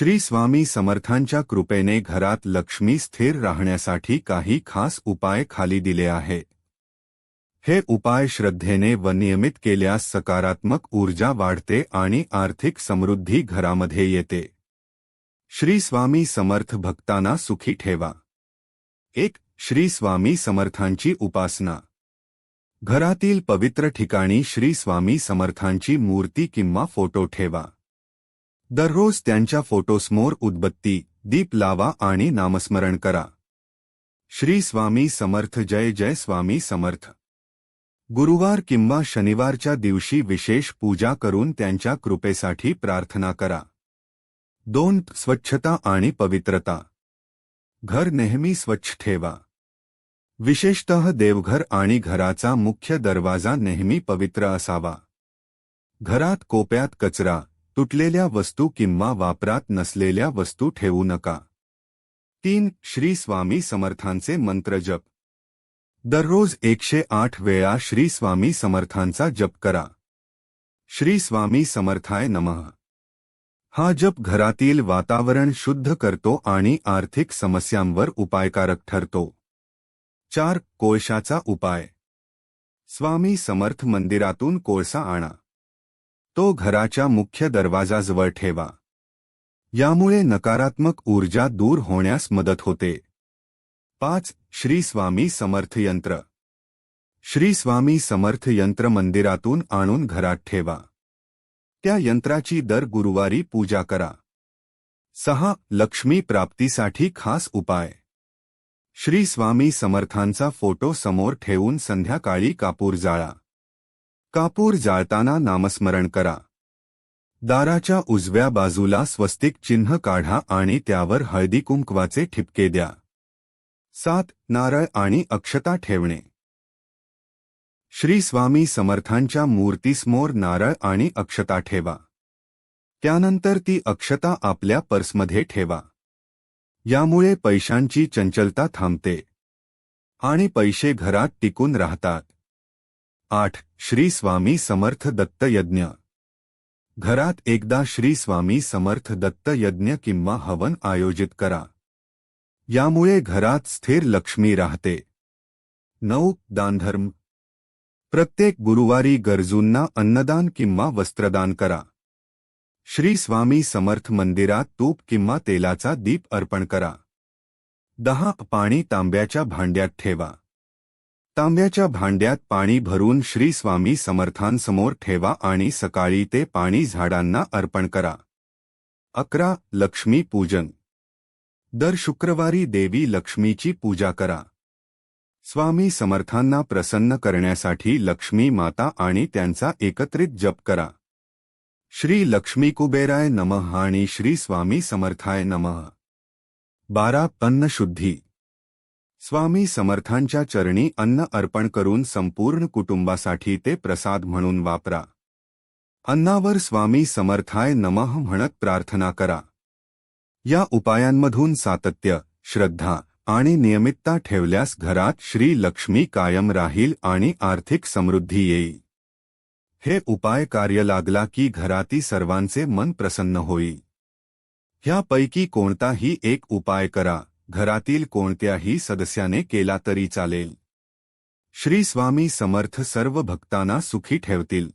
श्री स्वामी समर्थांच्या कृपेने घरात लक्ष्मी स्थिर राहण्यासाठी काही खास उपाय खाली दिले आहे. हे उपाय श्रद्धेने व नियमित केल्यास सकारात्मक ऊर्जा वाढते आणि आर्थिक समृद्धी घरामध्ये येते. श्री स्वामी समर्थ भक्तांना सुखी ठेवा. एक, श्री स्वामी समर्थांची उपासना. घरातील पवित्र ठिकाणी श्री स्वामी समर्थांची मूर्ती किंवा फ़ोटो ठेवा. दररोज त्यांच्या फोटोसमोर उदबत्ती दीप लावा आणि नामस्मरण करा. श्री स्वामी समर्थ जय जय स्वामी समर्थ. गुरुवार किंवा शनिवारच्या दिवशी विशेष पूजा करून त्यांच्या कृपेसाठी प्रार्थना करा. दोन स्वच्छता आणि पवित्रता. घर नेहमी स्वच्छ ठेवा. विशेषतः देवघर आणि घराचा मुख्य दरवाजा नेहमी पवित्र असावा. घरात कोप्यात कचरा. तुटलेल्या वस्तू किंवा वापरात नसलेल्या वस्तू ठेवू नका. तीन श्री स्वामी समर्थांचे मंत्र जप. दररोज एकशे आठ वेळा श्री स्वामी समर्थांचा जप करा. श्री स्वामी समर्थाय नमः. हा जप घरातील वातावरण शुद्ध करतो आणि आर्थिक समस्यांवर उपायकारक ठरतो. चार कोळशाचा उपाय. स्वामी समर्थ मंदिरातून कोळसा आणा. तो घराच्या मुख्य दरवाजाजवळ ठेवा. यामुळे नकारात्मक ऊर्जा दूर होण्यास मदत होते. पाच श्री स्वामी समर्थ यंत्र. श्री स्वामी समर्थ यंत्र मंदिरातून आणून घरात ठेवा. त्या यंत्राची दर गुरुवारी पूजा करा. सहा लक्ष्मी प्राप्तीसाठी खास उपाय. श्री स्वामी समर्थांचा फोटो समोर ठेवून संध्याकाळी कापूर जाळा. कापूर जाळताना नामस्मरण करा. दाराच्या उजव्या बाजूला स्वस्तिक चिन्ह काढा आणि त्यावर हळदी कुंकवाचे ठिपके द्या. सात नारळ आणि अक्षता ठेवणे. श्री स्वामी समर्थांच्या मूर्तीसमोर नारळ आणि अक्षता ठेवा. त्यानंतर ती अक्षता आपल्या पर्समध्ये ठेवा. यामुळे पैशांची चंचलता थांबते. आणि पैसे घरात टिकून राहतात. आठ, श्री स्वामी समर्थ दत्त यज्ञ। घरात एकदा श्री स्वामी समर्थ दत्त यज्ञ किंवा हवन आयोजित करा. यामुळे घरात स्थिर लक्ष्मी राहते. नऊ, दानधर्म. प्रत्येक गुरुवारी गरजूंना अन्नदान किंवा वस्त्रदान करा. श्री स्वामी समर्थ मंदिरात तूप किंवा तेलाचा दीप अर्पण करा. दहा, पाणी तांब्याच्या भांड्यात ठेवा. तांब्याच्या भांड्यात पाणी भरून श्री स्वामी समर्थांसमोर ठेवा आणि सकाळी ते पाणी झाडांना अर्पण करा. अकरा लक्ष्मी पूजन. दर शुक्रवारी देवी लक्ष्मीची पूजा करा. स्वामी समर्थांना प्रसन्न करण्यासाठी लक्ष्मी माता आणि त्यांचा एकत्रित जप करा. श्री लक्ष्मी कुबेराय नमः आणि श्री स्वामी समर्थाय नमः. बारा अन्नशुद्धी. स्वामी समर्थांच्या चरणी अन्न अर्पण करून संपूर्ण कुटुंबासाठी ते प्रसाद म्हणून वापरा. अन्नावर स्वामी समर्थाय नमः म्हणत प्रार्थना करा. या उपायांमधून सातत्य श्रद्धा आणि नियमितता ठेवल्यास घरात श्री लक्ष्मी कायम राहील आणि आर्थिक समृद्धी येईल. हे उपाय कार्य लागला की घरातील सर्वांचे मन प्रसन्न होईल. ह्यापैकी कोणताही एक उपाय करा. घरातील कोणत्याही सदस्याने केला तरी चालेल. श्री स्वामी समर्थ सर्व भक्तांना सुखी ठेवतील.